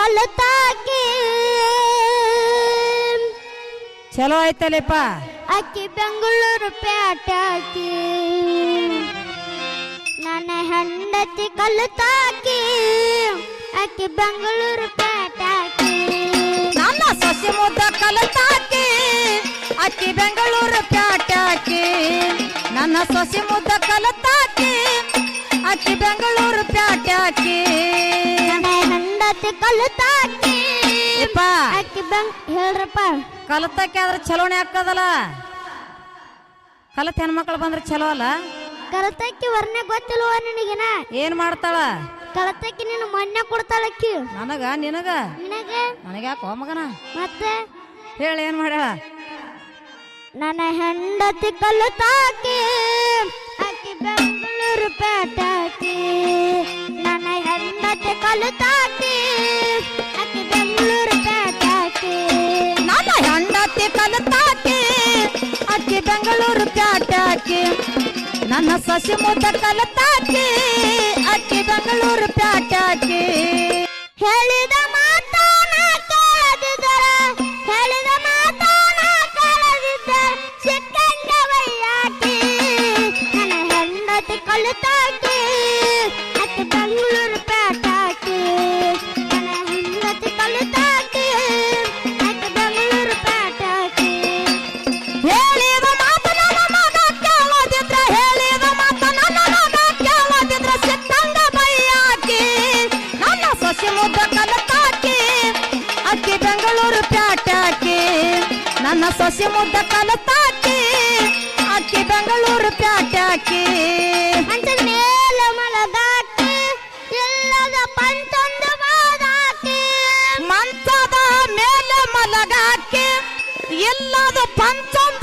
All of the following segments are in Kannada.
ಕಲಿತಾಕಿ. ಚಲೋ ಆಯ್ತಲ್ಲಪ್ಪ. ಅಕ್ಕಿ ಬೆಂಗಳೂರು ಪ್ಯಾಟಾಕಿ ನನ್ನ ಹೆಂಡತಿ ಕಲತಾಕಿ. ಅಕ್ಕಿ ಬೆಂಗಳೂರು ಪ್ಯಾಟಾಕಿ ನನ್ನ ಸೊಸೆ ಮುದ್ದ ಕಲತಾಕಿ. ಅಕ್ಕಿ ಬೆಂಗಳೂರು ಪ್ಯಾಟಾಕಿ ನನ್ನ ಸೊಸೆ ಮುದ್ದ ಕಲತಾಕಿ. ಅಕ್ಕಿ ಬೆಂಗಳೂರು ಪ್ಯಾಟಾಕಿ ಹೆಂಡತಿ ಕಲಿತಾಕಿ. ಯಪ್ಪ. ಅಕ್ಕಿ ಬೆಂಗ್ ಹೇಳ್ರಪ್ಪ. ಕಲತಾಕಿ ಆದ್ರೆ ಚಲೋನೆ ಆಗ್ತದಲ್ಲ? ಕಲತ್ ಹೆಣ್ಮಕ್ಳು ಬಂದ್ರೆ ಚಲೋ ಅಲ್ಲ? ಕಲತಕ್ಕಿ ವರ್ಣೆ ಗೊತ್ತಿಲ್ವ ನಿನಗಿನ? ಏನ್ ಮಾಡ್ತಾಳ? ಕಲತಕ್ಕಿ ನಿನ್ನ ಮೊನ್ನೆ ಕೊಡ್ತಾಳಕ್ಕಿ ನನಗ ನಿನಗ ನಿನಗ? ನನಗ? ಯಾಕೋ ಮಗನ? ಮತ್ತೆ? ಹೇಳಿ ಏನ್ ಮಾಡ್ಯಾಳ? ನನ್ನ ಹೆಂಡತಿ ಕಲತಾಕಿ ಅಕ್ಕಿ ಬೆಂಗಳೂರು ಪೇಟಾಕಿ ನನ್ನ ಹೆಂಡತಿ ಕಲಿತಾಕಿ. ಪ್ಯಾಟಾಕಿ ನನ್ನ ಸಸಿ ಮುದ್ದ ಕಲತಾಕಿ ಅಕ್ಕಿ ಬೆಂಗಳೂರು ಪ್ಯಾಟಾಕಿ ಹೇಳಿದ ಸಸಿ ಮುದ್ದ ಕಲತಾಕಿ ಅಕ್ಕಿ ಬೆಂಗಳೂರು ಪ್ಯಾಟಾಕಿ ಮಂಚದ ಮೇಲೆ ಮಲಗಾಕಿ ಇಲ್ಲದ ಪಂಚೊಂದು ಬಾದಾಕಿ. ಮಂಚದ ಮೇಲೆ ಮಲಗಾಕಿ ಎಲ್ಲದು ಪಂಚೊಂದು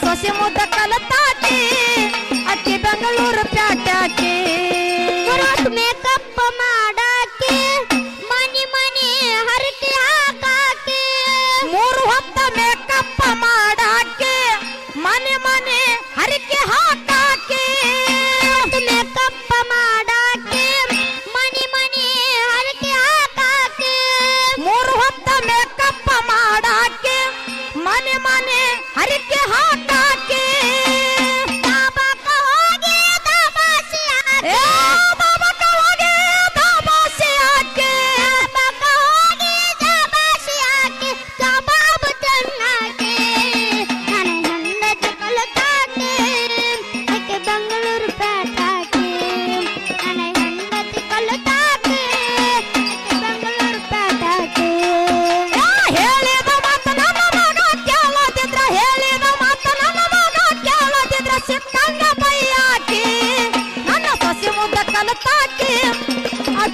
ಸೊಸಿ ಮುದ್ದ ಕಲತಾಕಿ ಅಕ್ಕಿ ಬೆಂಗಳೂರು ಪ್ಯಾಟ್ಯಾಕೆ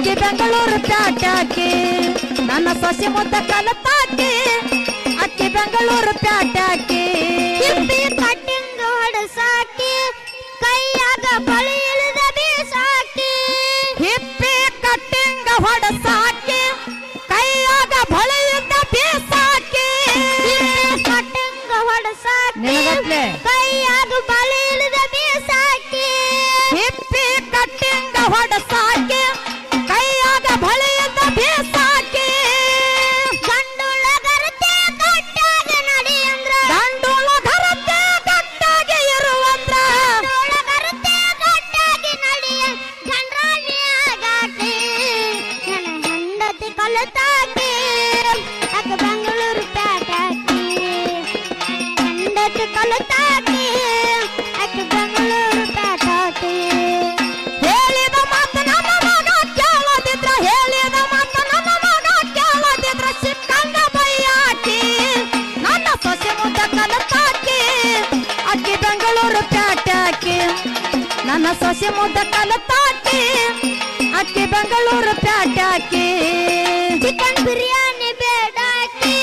ಿ ಬೆಂಗಳೂರು ಪ್ಯಾಟ್ಯಾಕಿ ನನ್ನ ಸೊಸೆ ಮುದ್ದ ಕಲತಾಕಿ ಅಕ್ಕಿ ಬೆಂಗಳೂರು ಪ್ಯಾಟ್ಯಾಕಿ ಕಟ್ಟಿಂಗ್ ಹೊಡಸಾಕಿ ಕೈಯಾಗ ಬಳಿ ಇಳಿದ ಬೀಸಾಕಿ ಹಿಪ್ಪಿ ಕಟ್ಟಿಂಗ್ ಹೊಡಸಾಕಿ ಕೈಯಾಗ ಬಳಿ ಇಳಿದ ಬೀಸಾಕಿ ಕಟ್ಟಿಂಗ್ ಹೊಡಸಾಕಿ ಕೈಯಾಗ ಬಳಿ ಇಳಿದ ಬೀಸಾಕಿ ಹಿಪ್ಪಿ ಕಟ್ಟಿಂಗ್ ಹೊಡಸಾಕಿ ಕತೆ ಕಲತಾಕಿ ಅಕ್ಕ ಬೆಂಗಳೂರು ಪ್ಯಾಟಾಕಿ. ಕಂಡತೆ ಕಲತಾಕಿ ಅಕ್ಕ ಬೆಂಗಳೂರು ಪ್ಯಾಟಾಕಿ. ಹೇಳಿದ ಮಾತು ನಮ್ಮ ಮಗ ಕೇಳದಿದ್ರ ಹೇಳಿದ ಮಾತು ನಮ್ಮ ಮಗ ಕೇಳದಿದ್ರ ಸಿಕ್ಕಂಗ ಬೈಯಾಟಿ ನನ್ನ ಸೊಸೆ ಮುಂದೆ ಕಲತಾಕಿ ಅಕ್ಕಿ ಬೆಂಗಳೂರು ಪ್ಯಾಟಾಕಿ. ನನ್ನ ಸೊಸೆ ಮುಂದೆ ಕಲತಾಕಿ. ಅಕ್ಕಿ ಬೆಂಗಳೂರು ಪ್ಯಾಟಾಕಿ ಚಿಕನ್ ಬಿರಿಯಾನಿ ಬೇಡಾಕಿ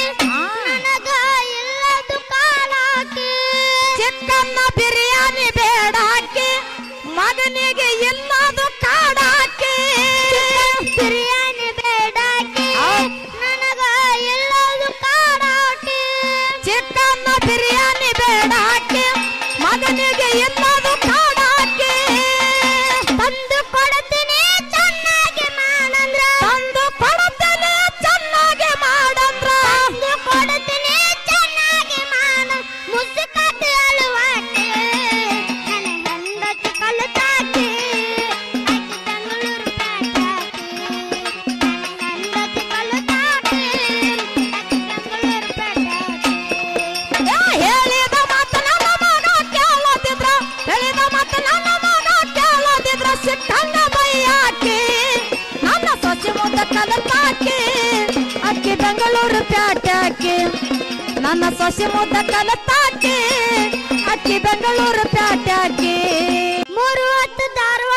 ನನಗ ಇಲ್ಲ ದುಕಾನಾಕಿ ಚಿಕ್ಕನ್ನ ಬಿರಿಯಾನಿ ಸೊಸಿ ಮುದ್ದ ಕಲತಾಕಿ ಅಕ್ಕಿ ಬೆಂಗಳೂರು ಪ್ಯಾಟ್ಯಾಕಿ. ಮೂರು ಹತ್ತು ಧಾರವಾಡ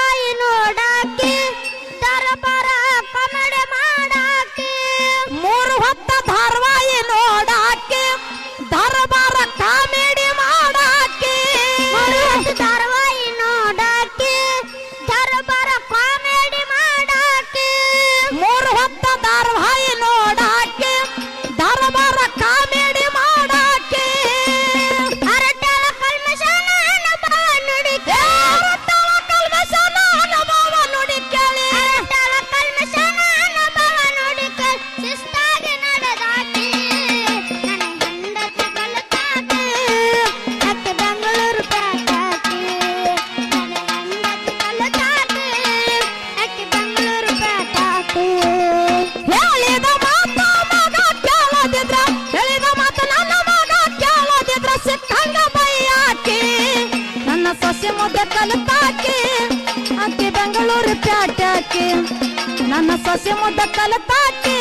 ತಾಕಿ ನನ್ನ ಸೊಸೆ ಮುದ್ದ ಕಲತಾಕೆ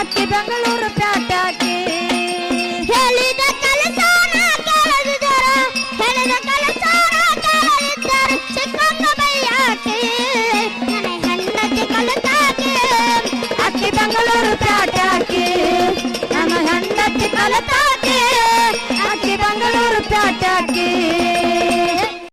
ಅಕ್ಕಿ ಬೆಂಗಳೂರು ಪ್ಯಾಟ್ಯಾಕಿ